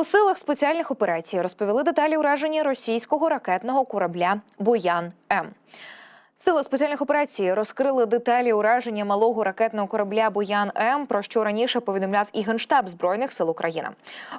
У силах спеціальних операцій розповіли деталі ураження російського ракетного корабля Боян М. Сили спеціальних операцій розкрили деталі ураження малого ракетного корабля Боян М, про що раніше повідомляв і генштаб збройних сил України.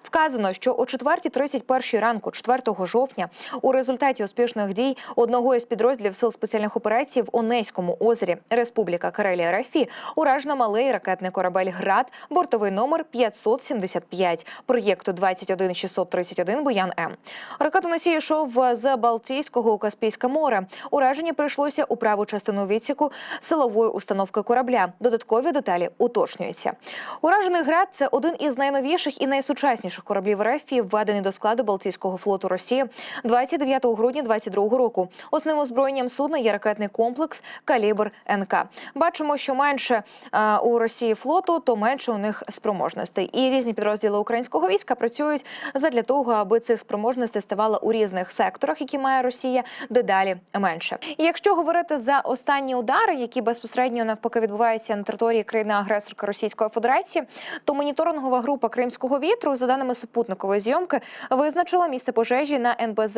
Вказано, що о 4.31 ранку, 4 жовтня, у результаті успішних дій одного із підрозділів сил спеціальних операцій в Онеському озері Республіка Карелія РФ уражено малий ракетний корабель Град, бортовий номер 575 проєкту 21631 Боян М. Ракетоносій йшов з Балтійського у Каспійське море. Ураження прийшлося у праву частину відсіку силової установки корабля. Додаткові деталі уточнюються. Уражений град це один із найновіших і найсучасніших кораблів РФ, введений до складу Балтійського флоту Росії 29 грудня 2022 року. Основним озброєнням судна є ракетний комплекс Калібр НК. Бачимо, що менше е, у Росії флоту, то менше у них спроможностей. І різні підрозділи українського війська працюють задля того, аби цих спроможностей ставало у різних секторах, які має Росія, дедалі менше. І якщо говорити за останні удари, які безпосередньо навпаки відбуваються на території країни-агресорки Російської Федерації, то моніторингова група Кримського вітру, за даними супутникової зйомки, визначила місце пожежі на НБЗ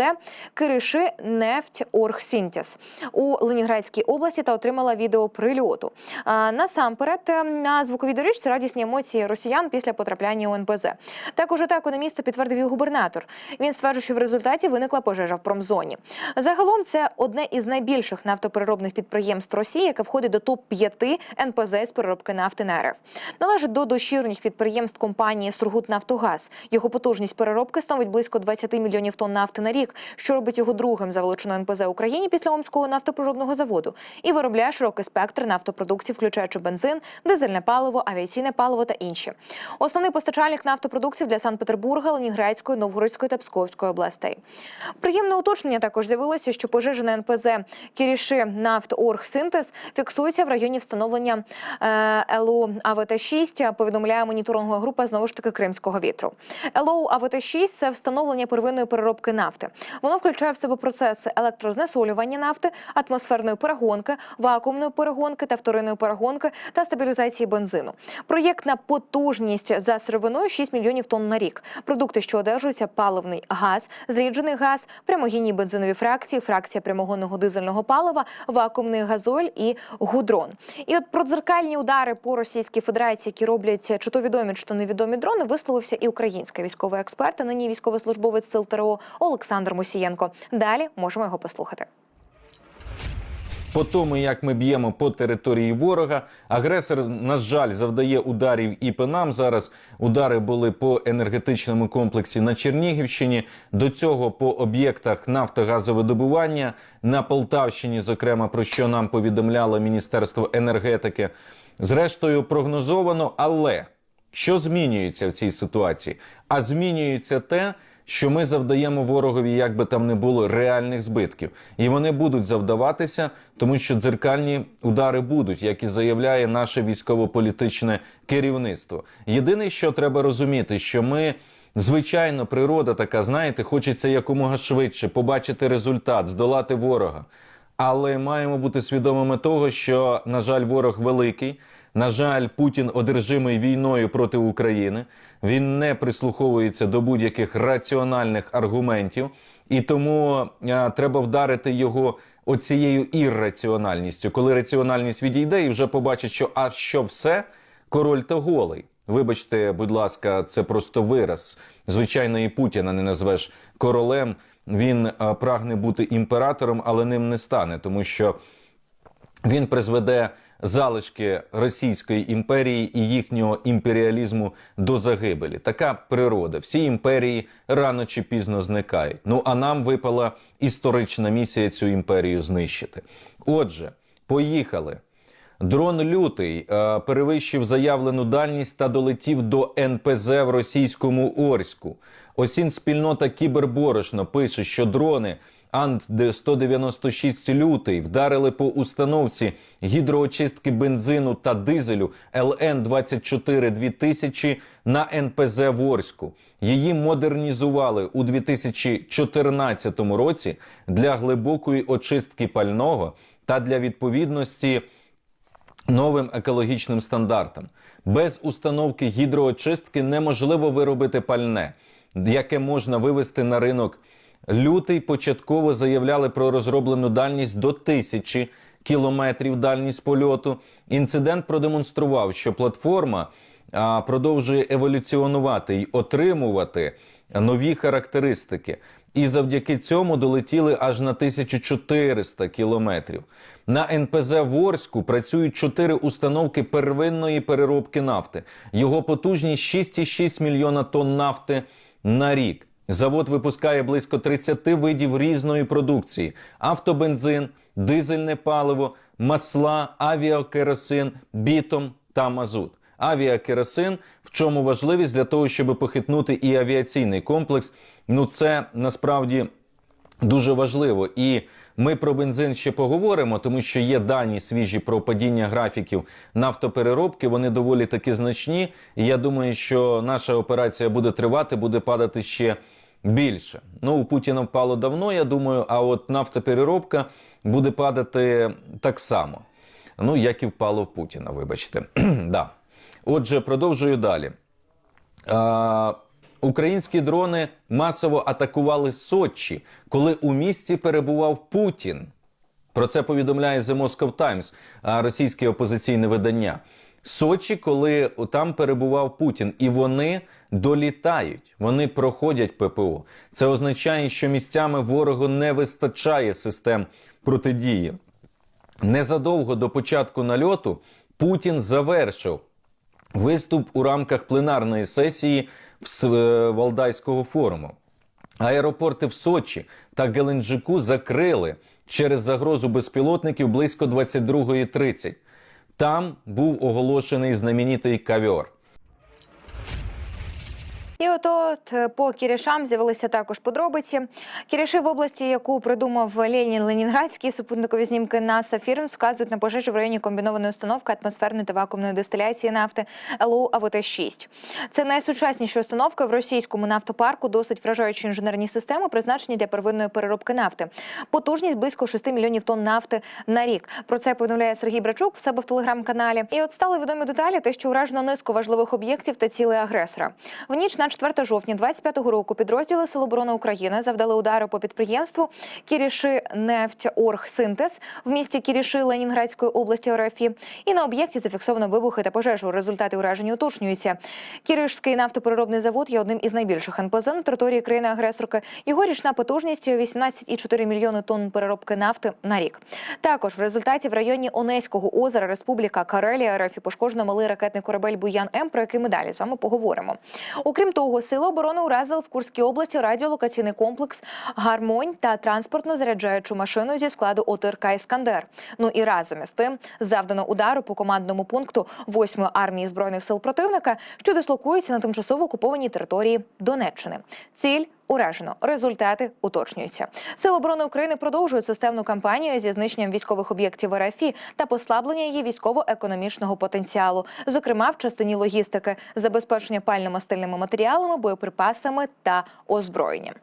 Кириши Нефть Оргсінтез у Ленінградській області та отримала відео прильоту. А, Насамперед е, на звуковій доріжці радісні емоції росіян після потрапляння у НБЗ. Також атаку на місто підтвердив і губернатор. Він стверджує, що в результаті виникла пожежа в промзоні. Загалом це одне із найбільших нафтопереробних підприємств Росії, яке входить до топ 5 НПЗ з переробки нафти на РФ. Належить до дочірніх підприємств компанії Сургутнафтогаз. Його потужність переробки становить близько 20 мільйонів тонн нафти на рік, що робить його другим за величиною НПЗ Україні після Омського нафтопереробного заводу, і виробляє широкий спектр нафтопродуктів, включаючи бензин, дизельне паливо, авіаційне паливо та інші. Основний постачальник нафтопродуктів для Санкт-Петербурга, Ленінградської, Новгородської та Псковської областей. Приємне уточнення також з'явилося, що пожежа на НПЗ Кіріши Нафторгсинтез фіксується в районі встановлення е, ЛУ АВТ-6, повідомляє моніторингова група знову ж таки Кримського вітру. ЛОУ АВТ-6 – це встановлення первинної переробки нафти. Воно включає в себе процеси електрознесолювання нафти, атмосферної перегонки, вакуумної перегонки та вторинної перегонки та стабілізації бензину. Проєктна потужність за сировиною 6 мільйонів тонн на рік. Продукти, що одержуються, паливний газ, зріджений газ, прямогінні бензинові фракції, фракція прямогонного дизельного палива, вакуумний газоль і гудрон. І от про дзеркальні удари по Російській Федерації, які роблять чи то відомі, чи то невідомі дрони, висловився і український військовий експерт, а нині військовослужбовець сил ТРО Олександр Мусієнко. Далі можемо його послухати. По тому, як ми б'ємо по території ворога, агресор, на жаль, завдає ударів і по нам. Зараз удари були по енергетичному комплексі на Чернігівщині. До цього по об'єктах нафтогазовидобування на Полтавщині, зокрема, про що нам повідомляло Міністерство енергетики. Зрештою, прогнозовано, але що змінюється в цій ситуації? А змінюється те, що ми завдаємо ворогові, як би там не було, реальних збитків, і вони будуть завдаватися, тому що дзеркальні удари будуть, як і заявляє наше військово-політичне керівництво. Єдине, що треба розуміти, що ми. Звичайно, природа така, знаєте, хочеться якомога швидше побачити результат, здолати ворога. Але маємо бути свідомими того, що, на жаль, ворог великий. На жаль, Путін одержимий війною проти України. Він не прислуховується до будь-яких раціональних аргументів, і тому а, треба вдарити його оцією ірраціональністю, коли раціональність відійде, і вже побачить, що а що все, король то голий. Вибачте, будь ласка, це просто вираз. Звичайно, і Путіна не назвеш королем. Він а, прагне бути імператором, але ним не стане, тому що він призведе залишки Російської імперії і їхнього імперіалізму до загибелі. Така природа. Всі імперії рано чи пізно зникають. Ну а нам випала історична місія цю імперію знищити. Отже, поїхали. Дрон лютий е, перевищив заявлену дальність та долетів до НПЗ в російському Орську. Осін спільнота Кіберборошно пише, що дрони Ан-196 лютий вдарили по установці гідроочистки бензину та дизелю ЛН-24 2000 на НПЗ в Орську. Її модернізували у 2014 році для глибокої очистки пального та для відповідності новим екологічним стандартам. Без установки гідроочистки неможливо виробити пальне. яке можна вивести на ринок. Лютий початково заявляли про розроблену дальність до тисячі кілометрів дальність польоту. Інцидент продемонстрував, що платформа продовжує еволюціонувати й отримувати нові характеристики. І завдяки цьому долетіли аж на 1400 кілометрів. На НПЗ Ворську працюють чотири установки первинної переробки нафти. Його потужність 6,6 мільйона тонн нафти на рік. Завод випускає близько 30 видів різної продукції: автобензин, дизельне паливо, масла, авіакеросин, бітом та мазут. Авіакеросин, в чому важливість для того, щоб похитнути і авіаційний комплекс. Ну це насправді дуже важливо. І ми про бензин ще поговоримо, тому що є дані свіжі про падіння графіків нафтопереробки. Вони доволі таки значні. І я думаю, що наша операція буде тривати, буде падати ще більше. Ну, у Путіна впало давно, я думаю, а от нафтопереробка буде падати так само. Ну, як і впало в Путіна, вибачте. да. Отже, продовжую далі. А, Українські дрони масово атакували Сочі, коли у місті перебував Путін. Про це повідомляє The Moscow Times, російське опозиційне видання. Сочі, коли там перебував Путін, і вони долітають, вони проходять ППО. Це означає, що місцями ворогу не вистачає систем протидії. Незадовго до початку нальоту Путін завершив виступ у рамках пленарної сесії е, Валдайського форуму. Аеропорти в Сочі та Геленджику закрили через загрозу безпілотників близько 22.30. Там був оголошений знаменитий кавьор. І от от по Кірішам з'явилися також подробиці. Кіріші в області, яку придумав Ленін Ленінградський, супутникові знімки НАСА фірм вказують на пожежу в районі комбінованої установки атмосферної та вакуумної дистиляції нафти ЛУ АВТ-6. Це найсучасніші установки в російському нафтопарку, досить вражаючі інженерні системи, призначені для первинної переробки нафти. Потужність близько 6 мільйонів тонн нафти на рік. Про це повідомляє Сергій Брачук в себе в телеграм-каналі. І от стали відомі деталі, те, що уражено низку важливих об'єктів та цілей агресора. В ніч на 4 жовтня 25-го року підрозділи Сил оборони України завдали удари по підприємству Кіріши Нефтьоргсинтез в місті Кіріши Ленінградської області РФ. І на об'єкті зафіксовано вибухи та пожежу. Результати ураження уточнюються. Кіришський нафтопереробний завод є одним із найбільших НПЗ на території країни-агресорки. Його річна потужність 18,4 мільйони тонн переробки нафти на рік. Також в результаті в районі Онеського озера Республіка Карелія РФ пошкоджено малий ракетний корабель Буян М, про який ми далі з вами поговоримо. Окрім того, сили оборони уразили в Курській області радіолокаційний комплекс Гармонь та транспортно заряджаючу машину зі складу ОТРК Іскандер. Ну і разом із тим завдано удару по командному пункту 8-ї армії збройних сил противника, що дислокується на тимчасово окупованій території Донеччини. Ціль Уражено результати уточнюються. Сили оборони України продовжують системну кампанію зі знищенням військових об'єктів РФ та послаблення її військово-економічного потенціалу, зокрема в частині логістики, забезпечення пально-мастильними матеріалами, боєприпасами та озброєнням.